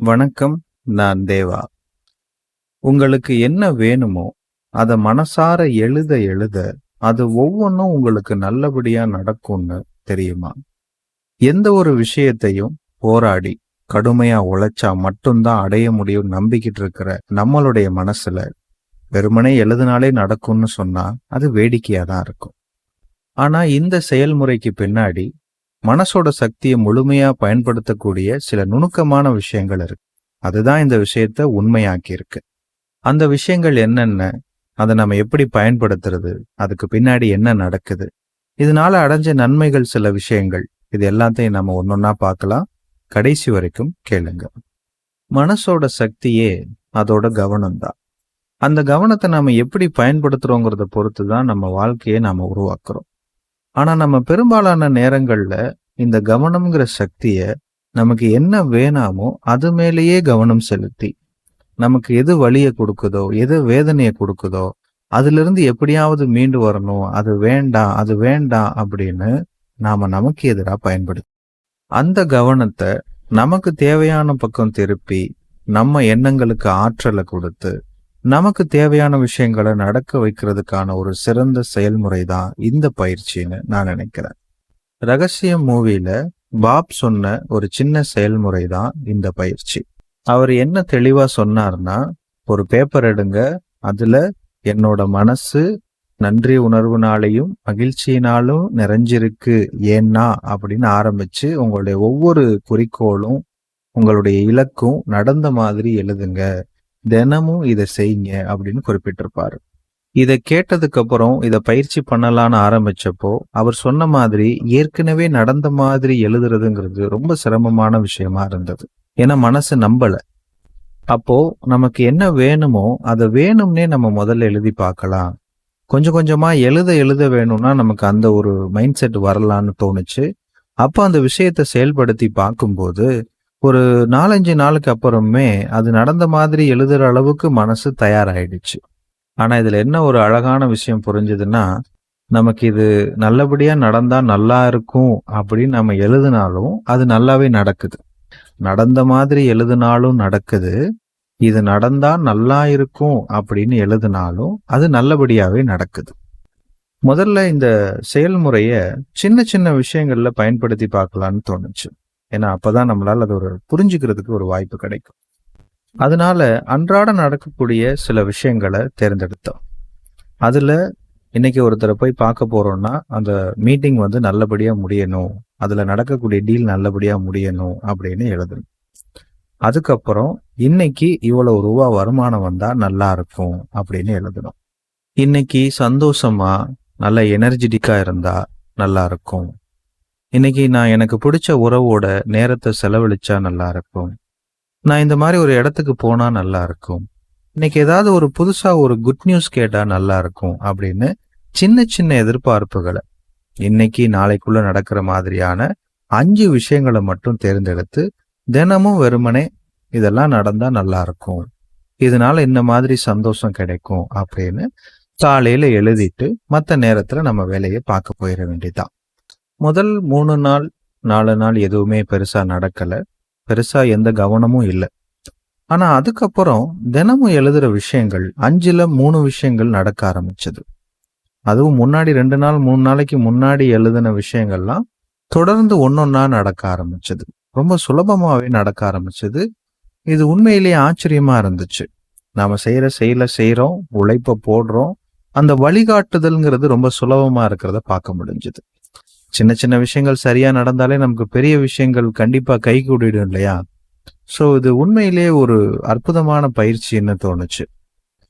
வணக்கம் நான் தேவா. உங்களுக்கு என்ன வேணுமோ அதை மனசார எழுத எழுத அது ஒவ்வொன்றும் உங்களுக்கு நல்லபடியா நடக்கும்னு தெரியுமா? எந்த ஒரு விஷயத்தையும் போராடி கடுமையா உழைச்சா மட்டும்தான் அடைய முடியும் நம்பிக்கிட்டு இருக்கிற நம்மளுடைய மனசுல வெறுமனே எழுதினாலே நடக்கும்னு சொன்னா அது வேடிக்கையா தான் இருக்கும். ஆனா இந்த செயல்முறைக்கு பின்னாடி மனசோட சக்தியை முழுமையா பயன்படுத்தக்கூடிய சில நுணுக்கமான விஷயங்கள் இருக்கு. அதுதான் இந்த விஷயத்த உண்மையாக்கி இருக்கு அந்த விஷயங்கள் என்னென்ன அதை நம்ம எப்படி பயன்படுத்துறது அதுக்கு பின்னாடி என்ன நடக்குது இதனால அடைஞ்ச நன்மைகள் சில விஷயங்கள் இது எல்லாத்தையும் நம்ம ஒன்னொன்னா பார்க்கலாம். கடைசி வரைக்கும் கேளுங்க. மனசோட சக்தியே அதோட கவனம் தான் அந்த கவனத்தை நாம எப்படி பயன்படுத்துறோங்கிறத பொறுத்து தான் நம்ம வாழ்க்கையை நாம உருவாக்குறோம். ஆனா நம்ம பெரும்பாலான நேரங்கள்ல இந்த கவனம்ங்கிற சக்திய நமக்கு என்ன வேணாமோ அது மேலேயே கவனம் செலுத்தி நமக்கு எது வலியை கொடுக்குதோ எது வேதனையை கொடுக்குதோ அதுல இருந்து எப்படியாவது மீண்டு வரணும் அது வேண்டாம் அது வேண்டாம் அப்படின்னு நாம நமக்கு எதிராக பயன்படுத்தும் அந்த கவனத்தை நமக்கு தேவையான பக்கம் திருப்பி நம்ம எண்ணங்களுக்கு ஆற்றலை கொடுத்து நமக்கு தேவையான விஷயங்களை நடக்க வைக்கிறதுக்கான ஒரு சிறந்த செயல்முறை தான் இந்த பயிற்சின்னு நான் நினைக்கிறேன். ரகசியம் மூவியில பாப் சொன்ன ஒரு சின்ன செயல்முறை தான் இந்த பயிற்சி. அவர் என்ன தெளிவா சொன்னார்னா ஒரு பேப்பர் எடுங்க அதுல என்னோட மனசு நன்றி உணர்வுனாலையும் மகிழ்ச்சியினாலும் நிறைஞ்சிருக்கு ஏன்னா அப்படின்னு ஆரம்பிச்சு உங்களுடைய ஒவ்வொரு குறிக்கோளும் உங்களுடைய இலக்கும் நடந்த மாதிரி எழுதுங்க. தினமும் இதை செய்யுங்க அப்படின்னு குறிப்பிட்டிருப்பாரு. இதை கேட்டதுக்கு அப்புறம் இதை பயிற்சி பண்ணலான்னு ஆரம்பிச்சப்போ அவர் சொன்ன மாதிரி ஏற்கனவே நடந்த மாதிரி எழுதுறதுங்கிறது ரொம்ப சிரமமான விஷயமா இருந்தது. ஏன்னா மனசு நம்பல. அப்போ நமக்கு என்ன வேணுமோ அதை வேணும்னே நம்ம முதல்ல எழுதி பார்க்கலாம். கொஞ்சம் கொஞ்சமா எழுத எழுத வேணும்னா நமக்கு அந்த ஒரு மைண்ட் செட் வரலான்னு தோணுச்சு. அப்போ அந்த விஷயத்தை செயல்படுத்தி பார்க்கும்போது ஒரு நாலஞ்சு நாளுக்கு அப்புறமே அது நடந்த மாதிரி எழுதுற அளவுக்கு மனசு தயாராயிடுச்சு. ஆனா இதுல என்ன ஒரு அழகான விஷயம் புரிஞ்சுதுன்னா நமக்கு இது நல்லபடியா நடந்தா நல்லா இருக்கும் அப்படின்னு நம்ம எழுதினாலும் அது நல்லாவே நடக்குது. நடந்த மாதிரி எழுதினாலும் நடக்குது. இது நடந்தா நல்லா இருக்கும் அப்படின்னு எழுதினாலும் அது நல்லபடியாவே நடக்குது. முதல்ல இந்த செயல்முறைய சின்ன சின்ன விஷயங்கள்ல பயன்படுத்தி பார்க்கலான்னு தோணுச்சு. ஏன்னா அப்பதான் நம்மளால் அது ஒரு புரிஞ்சுக்கிறதுக்கு ஒரு வாய்ப்பு கிடைக்கும். அதனால அன்றாட நடக்கக்கூடிய சில விஷயங்களை தேர்ந்தெடுத்தோம். அதுல இன்னைக்கு ஒருத்தரை போய் பார்க்க போறோம்னா அந்த மீட்டிங் வந்து நல்லபடியா முடியணும். அதுல நடக்கக்கூடிய டீல் நல்லபடியா முடியணும் அப்படின்னு எழுதணும். அதுக்கப்புறம் இன்னைக்கு இவ்வளவு ரூபா வருமானம் வந்தா நல்லா இருக்கும் அப்படின்னு எழுதணும். இன்னைக்கு சந்தோஷமா நல்ல எனர்ஜெட்டிக்கா இருந்தா நல்லா இருக்கும். இன்னைக்கு நான் எனக்கு பிடிச்ச உறவோட நேரத்தை செலவழிச்சா நல்லா இருக்கும். நான் இந்த மாதிரி ஒரு இடத்துக்கு போனா நல்லா இருக்கும். இன்னைக்கு ஏதாவது ஒரு புதுசா ஒரு குட் நியூஸ் கேட்டா நல்லா இருக்கும் அப்படின்னு சின்ன சின்ன எதிர்பார்ப்புகளை இன்னைக்கு நாளைக்குள்ள நடக்கிற மாதிரியான அஞ்சு விஷயங்களை மட்டும் தேர்ந்தெடுத்து தினமும் வெறுமனே இதெல்லாம் நடந்தா நல்லா இருக்கும். இதனால இந்த மாதிரி சந்தோஷம் கிடைக்கும் அப்படின்னு காலையில எழுதிட்டு மற்ற நேரத்துல நம்ம வேலையை பார்க்க போயிட வேண்டியதான் முதல் மூணு நாள் நாலு நாள் எதுவுமே பெருசா நடக்கல. பெருசா எந்த கவனமும் இல்லை. ஆனா அதுக்கப்புறம் தினமும் எழுதுற விஷயங்கள் அஞ்சுல மூணு விஷயங்கள் நடக்க ஆரம்பிச்சது. அதுவும் முன்னாடி ரெண்டு நாள் மூணு நாளைக்கு முன்னாடி எழுதின விஷயங்கள்லாம் தொடர்ந்து ஒன்றொன்னா நடக்க ஆரம்பிச்சது. ரொம்ப சுலபமாவே நடக்க ஆரம்பிச்சது. இது உண்மையிலேயே ஆச்சரியமா இருந்துச்சு. நாம செய்யற செயல செய்யறோம் உழைப்ப போடுறோம். அந்த வழிகாட்டுதல்ங்கிறது ரொம்ப சுலபமா இருக்கிறத பார்க்க முடிஞ்சுது. சின்ன சின்ன விஷயங்கள் சரியா நடந்தாலே நமக்கு பெரிய விஷயங்கள் கண்டிப்பா கை கூடிடும் இல்லையா? ஸோ இது உண்மையிலேயே ஒரு அற்புதமான பயிற்சின்னு தோணுச்சு?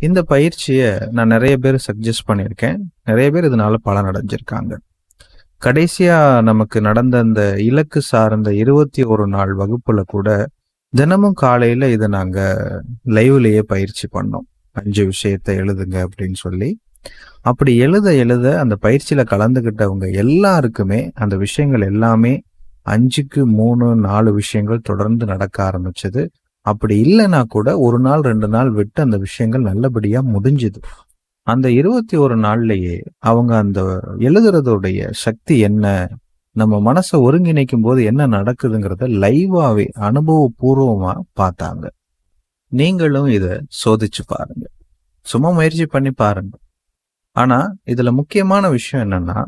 இந்த பயிற்சியை நான் நிறைய பேர் சஜஸ்ட் பண்ணியிருக்கேன். நிறைய பேர் இதனால பலன் அடைஞ்சிருக்காங்க. கடைசியா நமக்கு நடந்த அந்த இலக்கு சார்ந்த இருபத்தி ஒரு நாள் வகுப்புல கூட தினமும் காலையில இதை நாங்க லைவ்லயே பயிற்சி பண்ணோம். அஞ்சு விஷயத்தை எழுதுங்க அப்படின்னு சொல்லி. அப்படி எழுத எழுத அந்த பயிற்சியில கலந்துகிட்டவங்க எல்லாருக்குமே அந்த விஷயங்கள் எல்லாமே அஞ்சுக்கு மூணு நாலு விஷயங்கள் தொடர்ந்து நடக்க ஆரம்பிச்சது. அப்படி இல்லைன்னா கூட ஒரு நாள் ரெண்டு நாள் விட்டு அந்த விஷயங்கள் நல்லபடியா முடிஞ்சுது. அந்த இருபத்தி ஒரு நாள்லயே அவங்க அந்த எழுதுறதோடைய சக்தி என்ன நம்ம மனசை ஒருங்கிணைக்கும் போது என்ன நடக்குதுங்கிறத லைவாவே அனுபவபூர்வமா பார்த்தாங்க. நீங்களும் இத சோதிச்சு பாருங்க. சும்மா முயற்சி பண்ணி பாருங்க. ஆனா இதுல முக்கியமான விஷயம் என்னன்னா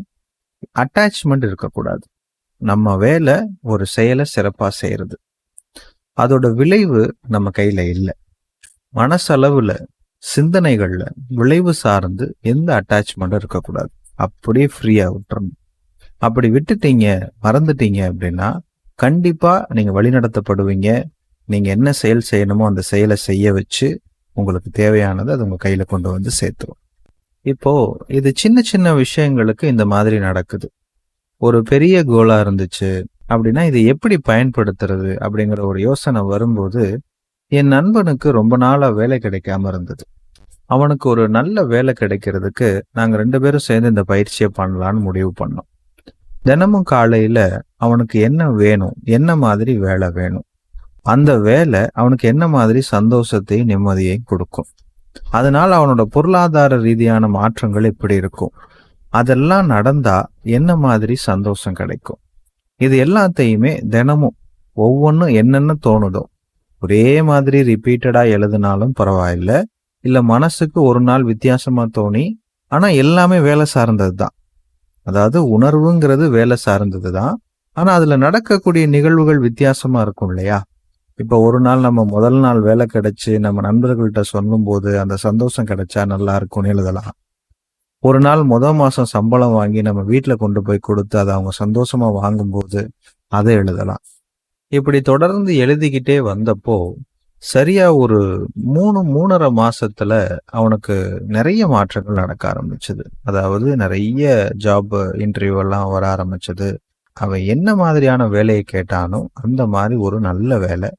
அட்டாச்மெண்ட் இருக்கக்கூடாது. நம்ம வேலை ஒரு செயலை சிறப்பா செய்யறது. அதோட விளைவு நம்ம கையில இல்லை. மனசளவுல சிந்தனைகள்ல விளைவு சார்ந்து எந்த அட்டாச்மெண்ட்டும் இருக்கக்கூடாது. அப்படியே ஃப்ரீயா விட்டுறணும். அப்படி விட்டுட்டீங்க மறந்துட்டீங்க அப்படின்னா கண்டிப்பா நீங்க வழிநடத்தப்படுவீங்க. நீங்க என்ன செயல் செய்யணுமோ அந்த செயலை செய்ய வச்சு உங்களுக்கு தேவையானதை அது உங்கள் கையில் கொண்டு வந்து சேர்த்துரும். இப்போ இது சின்ன சின்ன விஷயங்களுக்கு இந்த மாதிரி நடக்குது. ஒரு பெரிய கோலா இருந்துச்சு அப்படின்னா இதை எப்படி பயன்படுத்துறது அப்படிங்கிற ஒரு யோசனை வரும்போது என் நண்பனுக்கு ரொம்ப நாளா வேலை கிடைக்காம இருந்தது. அவனுக்கு ஒரு நல்ல வேலை கிடைக்கிறதுக்கு நாங்க ரெண்டு பேரும் சேர்ந்து இந்த பயிற்சியை பண்ணலான்னு முடிவு பண்ணோம். தினமும் காலையில அவனுக்கு என்ன வேணும் என்ன மாதிரி வேலை வேணும் அந்த வேலை அவனுக்கு என்ன மாதிரி சந்தோஷத்தையும் நிம்மதியையும் கொடுக்கும். அதனால அவனோட பொருளாதார ரீதியான மாற்றங்கள் எப்படி இருக்கும். அதெல்லாம் நடந்தா என்ன மாதிரி சந்தோஷம் கிடைக்கும்? இது எல்லாத்தையுமே தினமும் ஒவ்வொன்றும் என்னென்ன தோணுதோ ஒரே மாதிரி ரிப்பீட்டடா எழுதினாலும் பரவாயில்ல. இல்ல மனசுக்கு ஒரு நாள் வித்தியாசமா தோணி ஆனா எல்லாமே வேலை சார்ந்தது தான். அதாவது உணர்வுங்கிறது வேலை சார்ந்தது தான். ஆனா அதுல நடக்கக்கூடிய நிகழ்வுகள் வித்தியாசமா இருக்கும் இல்லையா? இப்போ ஒரு நாள் நம்ம முதல் நாள் வேலை கிடைச்சி நம்ம நண்பர்கள்ட்ட சொல்லும்போது அந்த சந்தோஷம் கிடைச்சா நல்லா இருக்கும்னு எழுதலாம். ஒரு நாள் முத மாதம் சம்பளம் வாங்கி நம்ம வீட்டில் கொண்டு போய் கொடுத்து அதை அவங்க சந்தோஷமா வாங்கும்போது அதை எழுதலாம். இப்படி தொடர்ந்து எழுதிக்கிட்டே வந்தப்போ சரியா ஒரு மூணு மூணரை மாசத்துல அவனுக்கு நிறைய மாற்றங்கள் நடக்க ஆரம்பிச்சது. அதாவது நிறைய ஜாப் இன்டர்வியூ எல்லாம் வர ஆரம்பிச்சது. அவன் என்ன மாதிரியான வேலையை கேட்டானோ அந்த மாதிரி ஒரு நல்ல வேலை.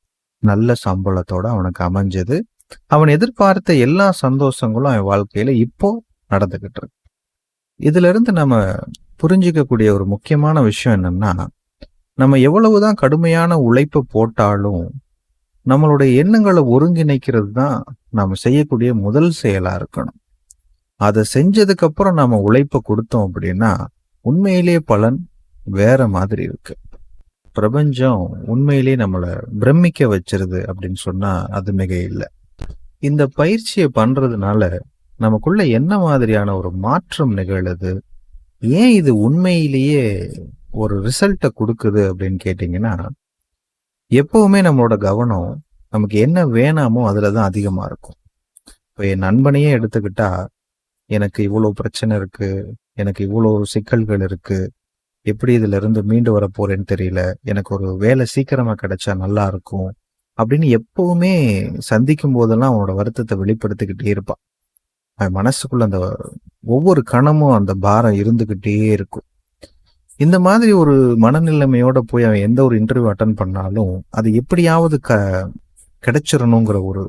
நல்ல சம்பளத்தோட அவனுக்கு அமைஞ்சது. அவன் எதிர்பார்த்த எல்லா சந்தோஷங்களும் அவன் வாழ்க்கையில இப்போ நடந்துகிட்டு இருக்கு. இதுல இருந்து நம்ம புரிஞ்சிக்கக்கூடிய ஒரு முக்கியமான விஷயம் என்னன்னா நம்ம எவ்வளவுதான் கடுமையான உழைப்பை போட்டாலும் நம்மளுடைய எண்ணங்களை ஒருங்கிணைக்கிறது தான் நாம செய்யக்கூடிய முதல் செயலா இருக்கணும். அதை செஞ்சதுக்கு அப்புறம் நம்ம உழைப்பை கொடுத்தோம் அப்படின்னா உண்மையிலேயே பலன் வேற மாதிரி இருக்கு. பிரபஞ்சம் உண்மையிலேயே நம்மளை பிரமிக்க வச்சிருது அப்படின்னு சொன்னா அது மிக இல்லை இந்த பயிற்சியை பண்றதுனால நமக்குள்ள என்ன மாதிரியான ஒரு மாற்றம் நிகழுது? ஏன் இது உண்மையிலேயே ஒரு ரிசல்ட்டை கொடுக்குது அப்படின்னு கேட்டிங்கன்னா எப்பவுமே நம்மளோட கவனம் நமக்கு என்ன வேணாமோ அதில் தான் அதிகமாக இருக்கும். இப்போ என் நண்பனையே எடுத்துக்கிட்டா எனக்கு இவ்வளோ பிரச்சனை இருக்குது எனக்கு இவ்வளோ சிக்கல்கள் இருக்குது எப்படி இதுல இருந்து மீண்டு வர போறேன்னு தெரியல. எனக்கு ஒரு வேலை சீக்கிரமா கிடைச்சா நல்லா இருக்கும் அப்படின்னு எப்பவுமே சந்திக்கும் போதெல்லாம் அவனோட வருத்தத்தை வெளிப்படுத்திக்கிட்டே இருப்பான். அவன் மனசுக்குள்ள அந்த ஒவ்வொரு கணமும் அந்த பாரம் இருந்துகிட்டே இருக்கும். இந்த மாதிரி ஒரு மனநிலைமையோட போய் அவன் எந்த ஒரு இன்டர்வியூ அட்டன் பண்ணாலும் அது எப்படியாவது க கிடைச்சிடணுங்கிற ஒரு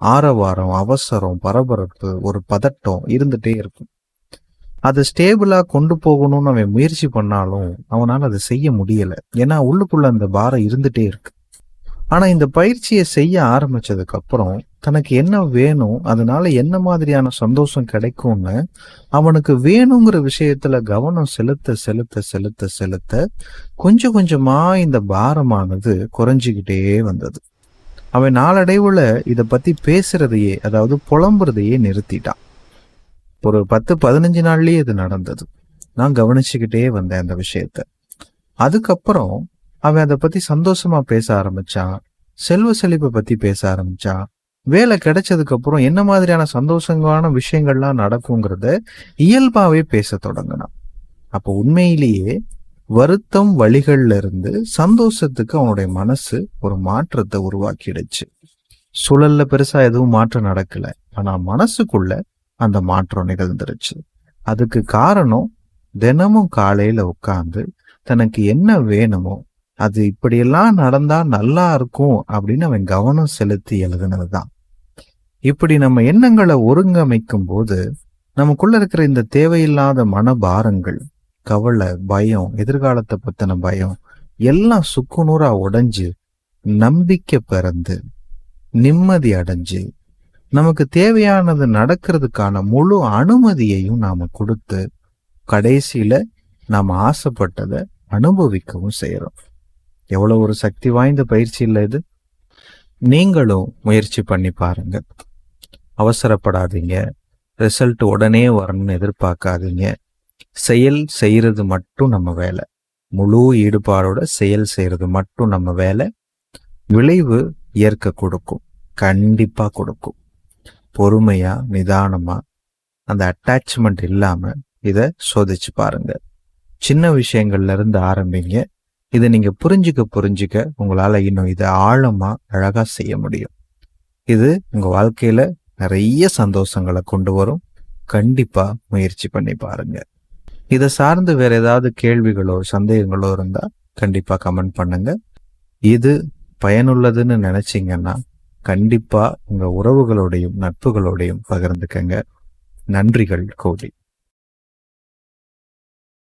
ஆரவாரம் அவசரம் பரபரப்பு ஒரு பதட்டம் இருந்துட்டே இருக்கும். அதை ஸ்டேபிளாக கொண்டு போகணும்னு அவன் முயற்சி பண்ணாலும் அவனால் அதை செய்ய முடியலை. ஏன்னா உள்ளுக்குள்ள அந்த பாரம் இருந்துட்டே இருக்கு. ஆனால் இந்த பயிற்சியை செய்ய ஆரம்பிச்சதுக்கப்புறம் தனக்கு என்ன வேணும் அதனால என்ன மாதிரியான சந்தோஷம் கிடைக்கும்னு அவனுக்கு வேணுங்கிற விஷயத்துல கவனம் செலுத்த செலுத்த செலுத்த செலுத்த கொஞ்சம் கொஞ்சமா இந்த பாரமானது குறைஞ்சிக்கிட்டே வந்தது. அவன் நாளடைவுல இதை பத்தி பேசுறதையே அதாவது புலம்புறதையே நிறுத்திட்டான். ஒரு பத்து பதினஞ்சு நாள்லயே இது நடந்தது. நான் கவனிச்சுக்கிட்டே வந்தேன் அந்த விஷயத்த. அதுக்கப்புறம் அவன் அதை பத்தி சந்தோஷமா பேச ஆரம்பிச்சான். செல்வ செழிப்பை பத்தி பேச ஆரம்பிச்சான். வேலை கிடைச்சதுக்கு அப்புறம் என்ன மாதிரியான சந்தோஷங்களான விஷயங்கள்லாம் நடக்குங்கிறத இயல்பாவே பேச தொடங்கினான். அப்போ உண்மையிலேயே வருத்தம் வழிகள்ல இருந்து சந்தோஷத்துக்கு அவனுடைய மனசு ஒரு மாற்றத்தை உருவாக்கிடுச்சு. சூழல்ல பெருசா எதுவும் மாற்றம் நடக்கல. ஆனா மனசுக்குள்ள அந்த மாற்றம் நிகழ்ந்துருச்சு. அதுக்கு காரணம் தினமும் காலையில உட்கார்ந்து தனக்கு என்ன வேணுமோ அது இப்படியெல்லாம் நடந்தா நல்லா இருக்கும் அப்படின்னு அவன் கவனம் செலுத்தி எழுதுனதுதான். இப்படி நம்ம எண்ணங்களை ஒருங்கமைக்கும் போது நமக்குள்ள இருக்கிற இந்த தேவையில்லாத மனபாரங்கள் கவலை பயம் எதிர்காலத்தை பத்தின பயம் எல்லாம் சுக்குநூறா உடைஞ்சு நம்பிக்கை பிறந்து நிம்மதி அடைஞ்சு நமக்கு தேவையானது நடக்கிறதுக்கான முழு அனுமதியையும் நாம கொடுத்து கடைசியில நாம் ஆசைப்பட்டதை அனுபவிக்கவும் செய்யறோம் எவ்வளவு ஒரு சக்தி வாய்ந்த பயிற்சி இல்லை இது. நீங்களும் முயற்சி பண்ணி பாருங்க. அவசரப்படாதீங்க. ரிசல்ட் உடனே வரணும்னு எதிர்பார்க்காதீங்க. செயல் செய்யறது மட்டும் நம்ம வேலை. முழு ஈடுபாடோட செயல் செய்யறது மட்டும் நம்ம வேலை. விளைவு ஏற்க கொடுக்கும். கண்டிப்பாக கொடுக்கும். பொறுமையா நிதானமா அந்த அட்டாச்மெண்ட் இல்லாம இதை சோதிச்சு பாருங்க. சின்ன விஷயங்கள்ல இருந்து ஆரம்பிங்க. இதை நீங்க புரிஞ்சுக்க புரிஞ்சுக்க உங்களால இன்னும் இதை ஆழமா அழகா செய்ய முடியும். இது உங்க வாழ்க்கையில நிறைய சந்தோஷங்களை கொண்டு வரும். கண்டிப்பா முயற்சி பண்ணி பாருங்க. இதை சார்ந்து வேற ஏதாவது கேள்விகளோ சந்தேகங்களோ இருந்தா கண்டிப்பா கமெண்ட் பண்ணுங்க. இது பயனுள்ளதுன்னு நினைச்சீங்கன்னா கண்டிப்பா உங்க உறவுகளோடையும் நட்புகளோடையும் பகிர்ந்துக்கங்க. நன்றிகள் கோடி